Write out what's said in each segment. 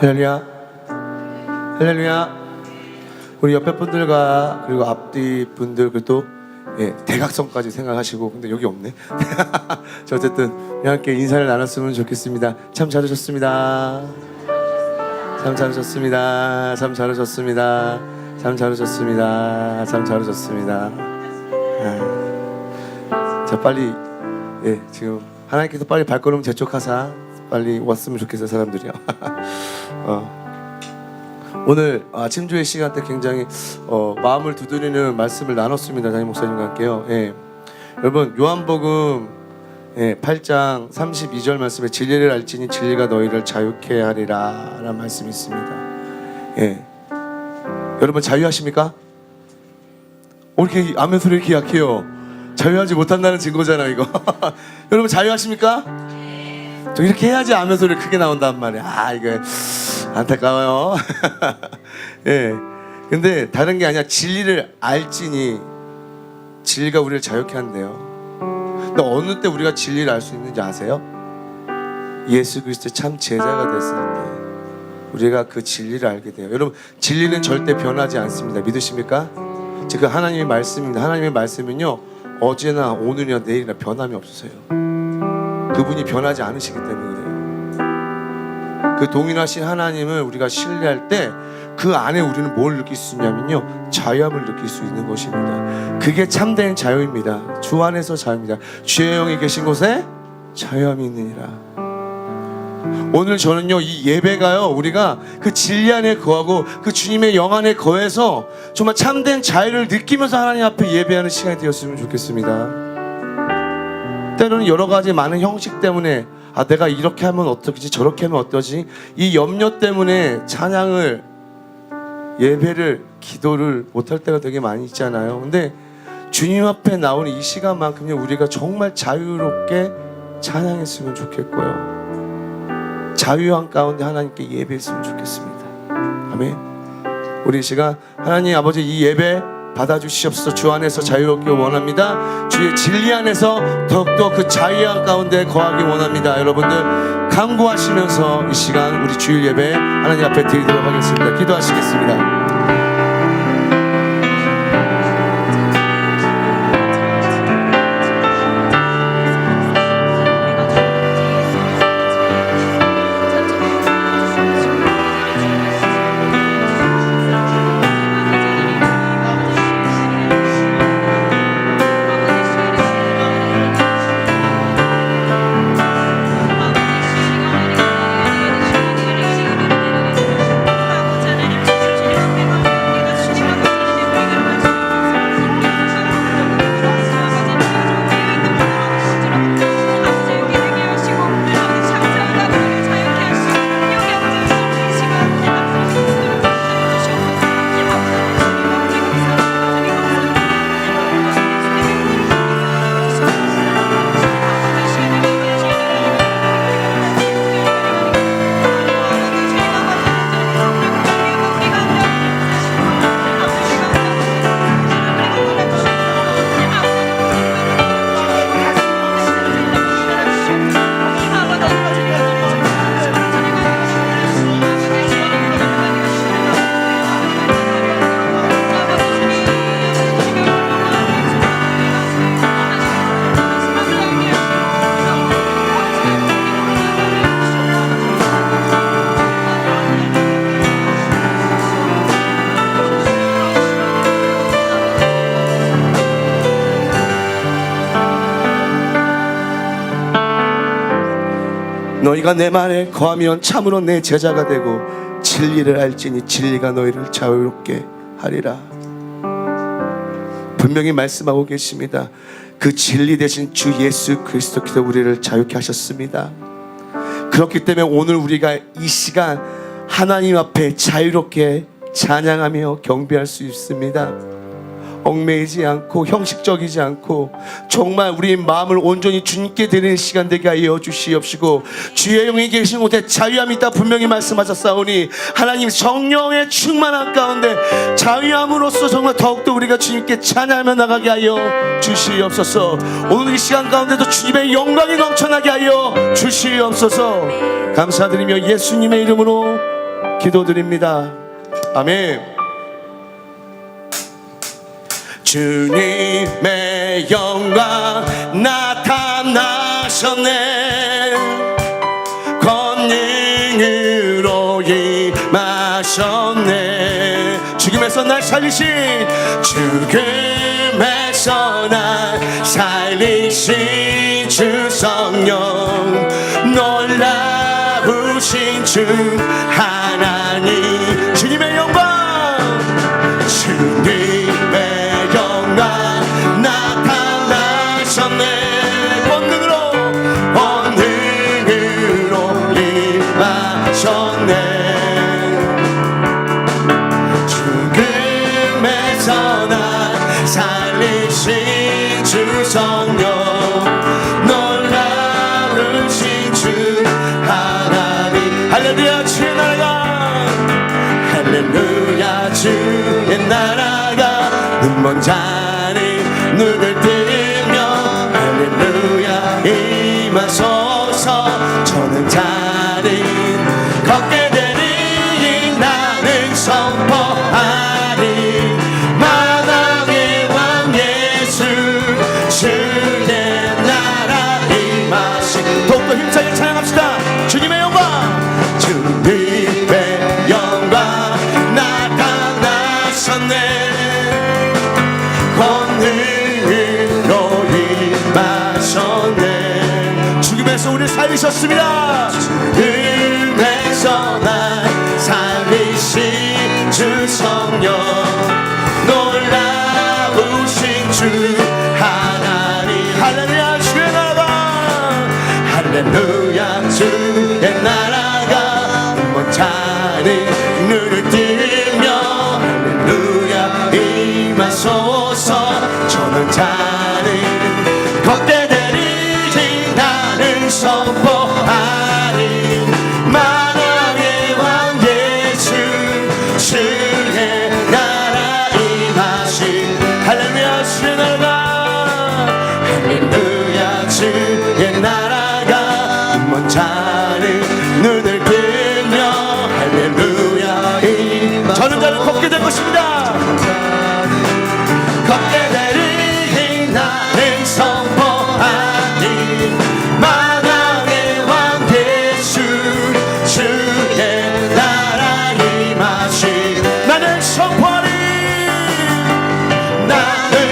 할렐루야. 할렐루야. 우리 옆에 분들과 그리고 앞뒤 분들 그리고 또 예, 대각선까지 생각하시고 근데 여기 없네. 자 어쨌든 함께 인사를 나눴으면 좋겠습니다. 참 잘하셨습니다. 참 잘하셨습니다. 참 잘하셨습니다. 참 잘하셨습니다. 참 잘하셨습니다. 아, 자 빨리 예 지금 하나님께서 빨리 발걸음 재촉하사 빨리 왔으면 좋겠어요 사람들이요. 어. 오늘 아침 주의 시간 때 굉장히 어, 마음을 두드리는 말씀을 나눴습니다 담임 목사님과 함께요. 예. 여러분 요한복음 예, 8장 32절 말씀에 진리를 알지니 진리가 너희를 자유케 하리라 라는 말씀이 있습니다. 예. 여러분 자유하십니까? 왜 이렇게 아멘 소리 이렇게 약해요? 자유하지 못한다는 증거잖아요 이거. 여러분 자유하십니까? 좀 이렇게 해야지 아멘 소리 크게 나온단 말이야. 아 이거 안타까워요. 예. 근데 다른 게 아니라 진리를 알지니 진리가 우리를 자유케 한대요. 근데 어느 때 우리가 진리를 알 수 있는지 아세요? 예수 그리스도의 참 제자가 됐을 때 우리가 그 진리를 알게 돼요. 여러분 진리는 절대 변하지 않습니다. 믿으십니까? 지금 하나님의 말씀입니다. 하나님의 말씀은요 어제나 오늘이나 내일이나 변함이 없으세요. 그분이 변하지 않으시기 때문에 그래요. 그 동일하신 하나님을 우리가 신뢰할 때 그 안에 우리는 뭘 느낄 수 있냐면요 자유함을 느낄 수 있는 것입니다. 그게 참된 자유입니다. 주 안에서 자유입니다. 주의 영이 계신 곳에 자유함이 있느니라. 오늘 저는요 이 예배가요 우리가 그 진리 안에 거하고 그 주님의 영 안에 거해서 정말 참된 자유를 느끼면서 하나님 앞에 예배하는 시간이 되었으면 좋겠습니다. 때로는 여러 가지 많은 형식 때문에 아 내가 이렇게 하면 어떻지 저렇게 하면 어떠지 이 염려 때문에 찬양을 예배를 기도를 못할 때가 되게 많이 있잖아요. 근데 주님 앞에 나오는 이 시간만큼요 우리가 정말 자유롭게 찬양했으면 좋겠고요. 자유한 가운데 하나님께 예배했으면 좋겠습니다. 아멘. 우리 이 시간 하나님 아버지 이 예배 받아주시옵소서 주 안에서 자유롭게 원합니다. 주의 진리 안에서 더욱더 그 자유한 가운데 거하기 원합니다. 여러분들 강구하시면서 이 시간 우리 주일 예배 하나님 앞에 드리도록 하겠습니다. 기도하시겠습니다. 너희가 내 말에 거하면 참으로 내 제자가 되고 진리를 알지니 진리가 너희를 자유롭게 하리라. 분명히 말씀하고 계십니다. 그 진리 대신 주 예수 그리스도께서 우리를 자유케 하셨습니다. 그렇기 때문에 오늘 우리가 이 시간 하나님 앞에 자유롭게 찬양하며 경배할 수 있습니다. 얽매이지 않고 형식적이지 않고 정말 우리 마음을 온전히 주님께 드리는 시간 되게 하여 주시옵시고 주의 영이 계신 곳에 자유함이 있다 분명히 말씀하셨사오니 하나님 성령의 충만한 가운데 자유함으로써 정말 더욱더 우리가 주님께 찬양하며 나가게 하여 주시옵소서. 오늘 이 시간 가운데도 주님의 영광이 넘쳐나게 하여 주시옵소서. 감사드리며 예수님의 이름으로 기도드립니다. 아멘. 주님의 영광 나타나셨네. 권능으로 임하셨네. 죽음에서 날 살리신 죽음에서 날 살리신 주 성령 놀라우신 주 하나 나라가 눈먼 자는 눈을 뜨며 할렐루야 임하소서 저는 자는 못하는 겁대되지 않은 선포.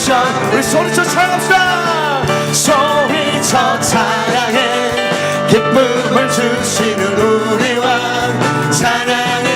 션 우리 소리쳐 찬양합시다. 소리쳐 찬양해. 기쁨을 주시는 우리 왕 찬양해.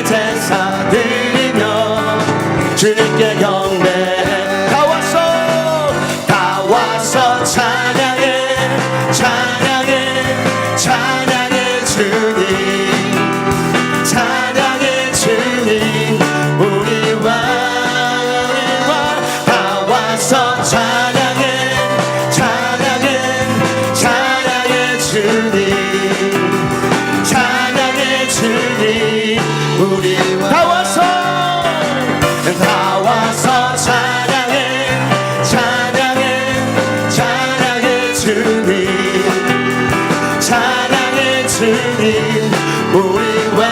우리와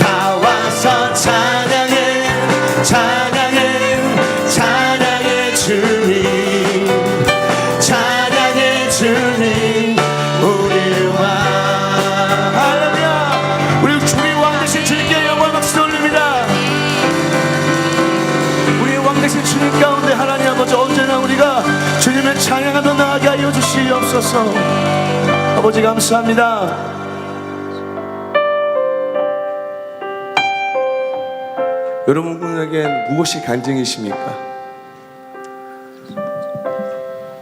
다 와서 찬양해 찬양해 찬양해 주님. 찬양해 주님 우리와. 할렐루야. 우리 주님 왕 대신 주님께 영광 박수 돌립니다. 우리 왕 대신 주님 가운데 하나님 아버지 언제나 우리가 주님을 찬양하며 나아가 하여 주시옵소서. 아버지 감사합니다. 여러분에겐 무엇이 간증이십니까?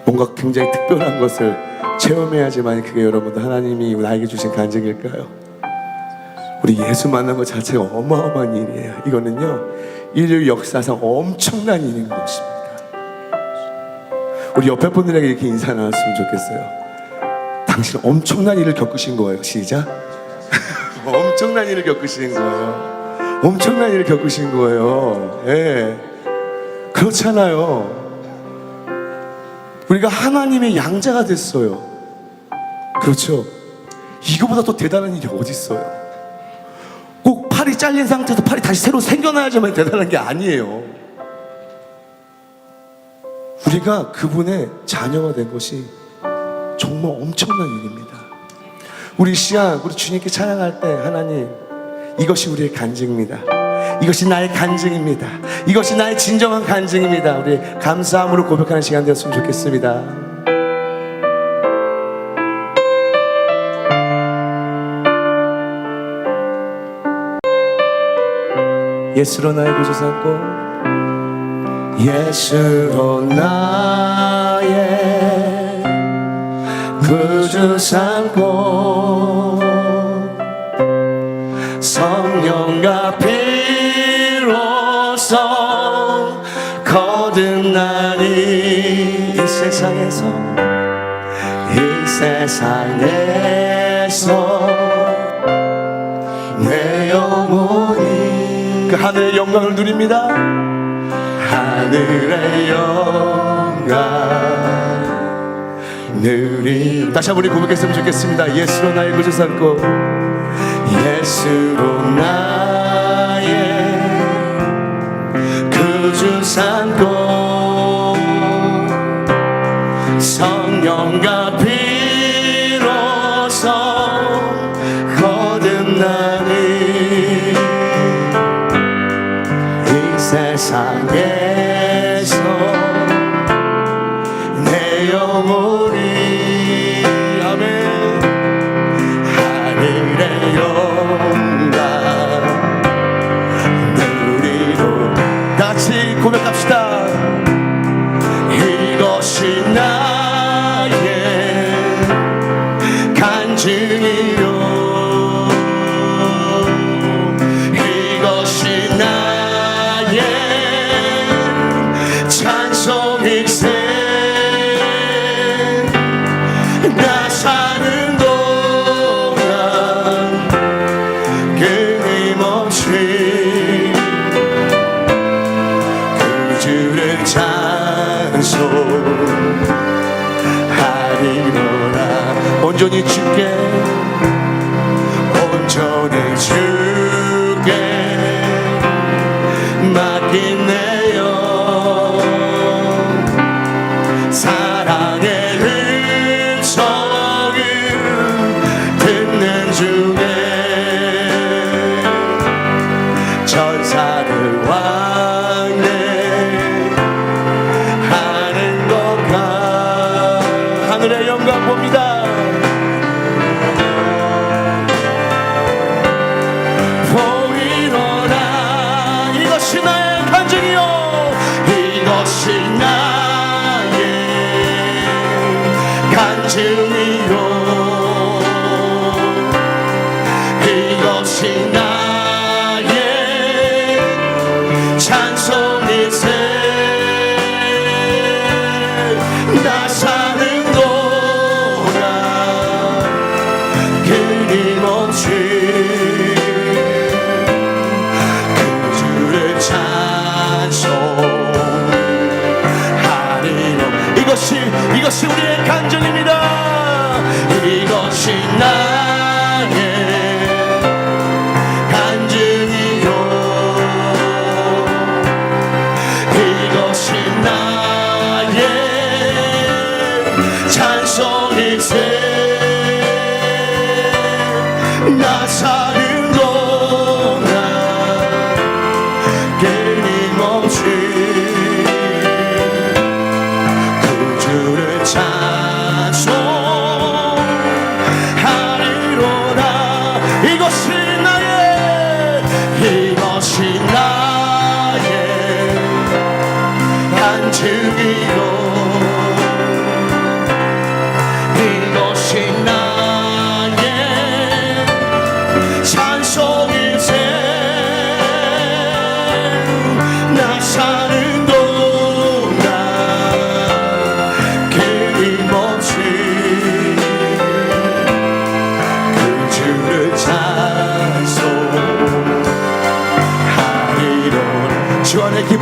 뭔가 굉장히 특별한 것을 체험해야지만 그게 여러분들 하나님이 나에게 주신 간증일까요? 우리 예수 만난 것 자체가 어마어마한 일이에요. 이거는요, 인류 역사상 엄청난 일인 것입니다. 우리 옆에 분들에게 이렇게 인사 나눴으면 좋겠어요. 당신 엄청난 일을 겪으신 거예요. 시작. 엄청난 일을 겪으신 거예요. 엄청난 일을 겪으신 거예요. 예. 그렇잖아요. 우리가 하나님의 양자가 됐어요. 그렇죠. 이거보다 더 대단한 일이 어디 있어요? 꼭 팔이 잘린 상태에서 팔이 다시 새로 생겨나야지만 대단한 게 아니에요. 우리가 그분의 자녀가 된 것이 정말 엄청난 일입니다. 우리 시간, 우리 주님께 찬양할 때 하나님 이것이 우리의 간증입니다. 이것이 나의 간증입니다. 이것이 나의 진정한 간증입니다. 우리 감사함으로 고백하는 시간 되었으면 좋겠습니다. 예수로 나의 구주 삼고 예수로 나의 구주 삼고 이 세상에서 이 세상에서 내 영혼이 그 하늘의 영광을 누립니다. 하늘의 영광 누리 다시 한번 우리 고백했으면 좋겠습니다. 예수로 나의 구주 삼고 예수로 나 찬송하리로라 온전히 주께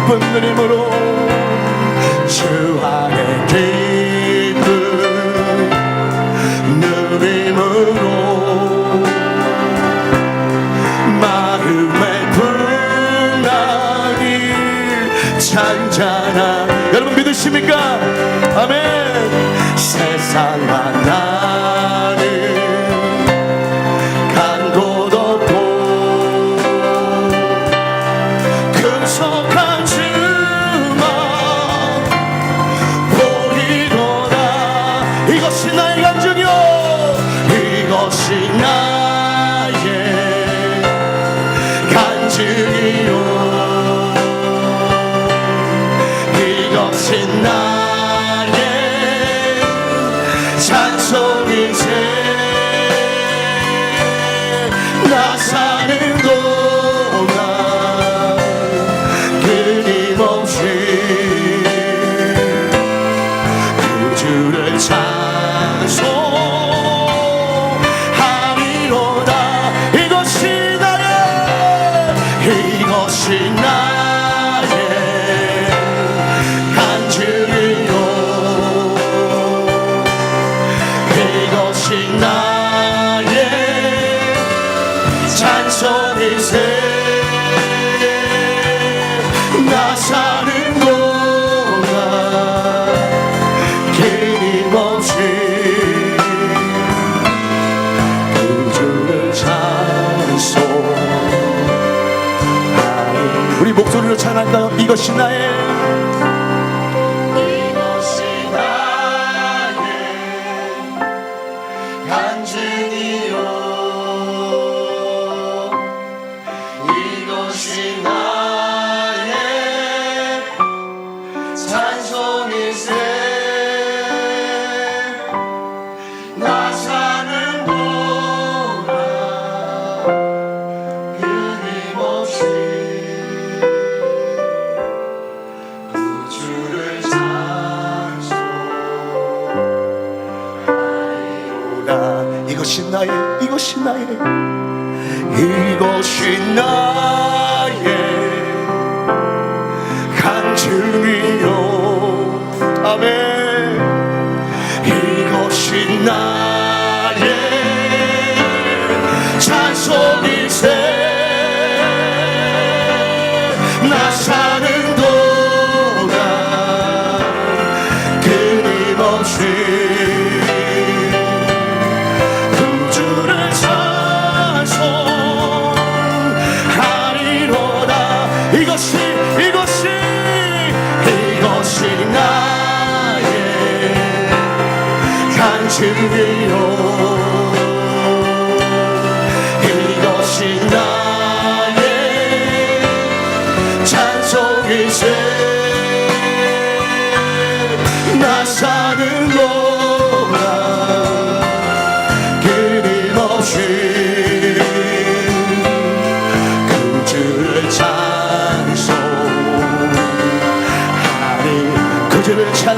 깊은 그림으로 주 안에 깊은 느림으로 마음의 분락이 잔잔한 여러분 믿으십니까? 아멘 세상만 나 이것이 나의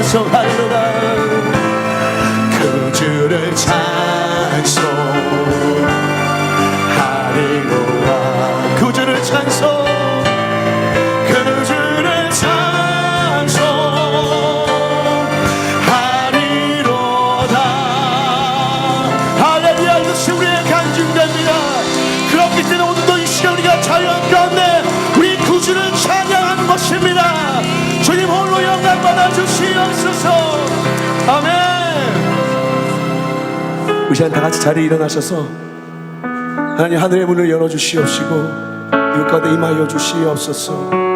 শোভা 아멘. 우리 시간 다 같이 자리에 일어나셔서 하나님 하늘의 문을 열어 주시옵시고 우리 가운데 임하여 주시옵소서.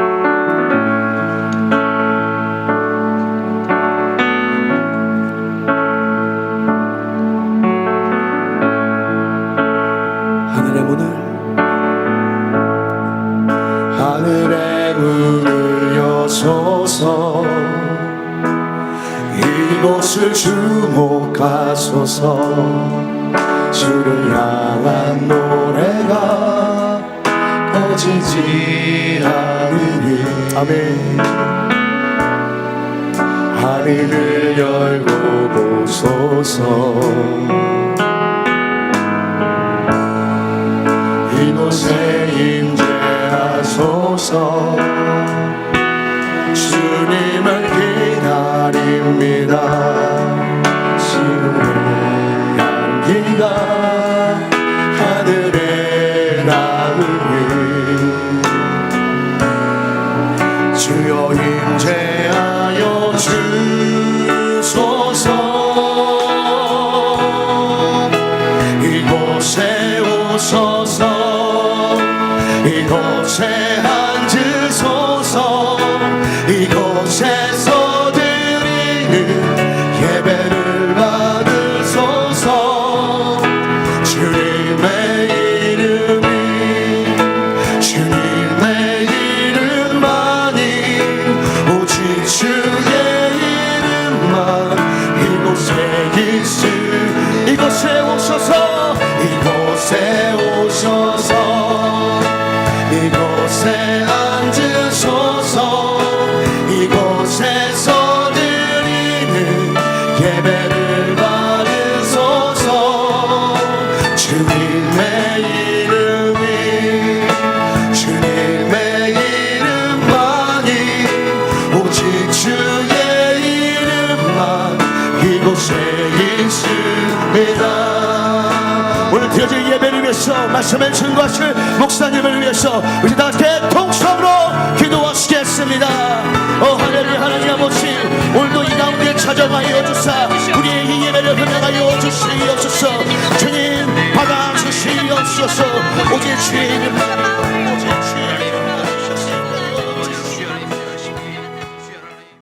주목하소서 주를 향한 노래가 꺼지지 않으니. 아멘. 하늘을 열고 보소서. 이곳에 이곳에 예배를 받으소서. 주님의 이름이 주님의 이름만이 오직 주의 이름만 이곳에 있습니다. 오늘 말씀을 증거하실 목사님을 위해서 우리 다 함께 통성으로 기도하시겠습니다. 어 하늘의 하나님 아버지 오늘도 이 가운데 찾아가여 주사. 우리의 이 예배를 흔나가여 주시옵소서. 주님 받아 주시옵소서. 오직 주님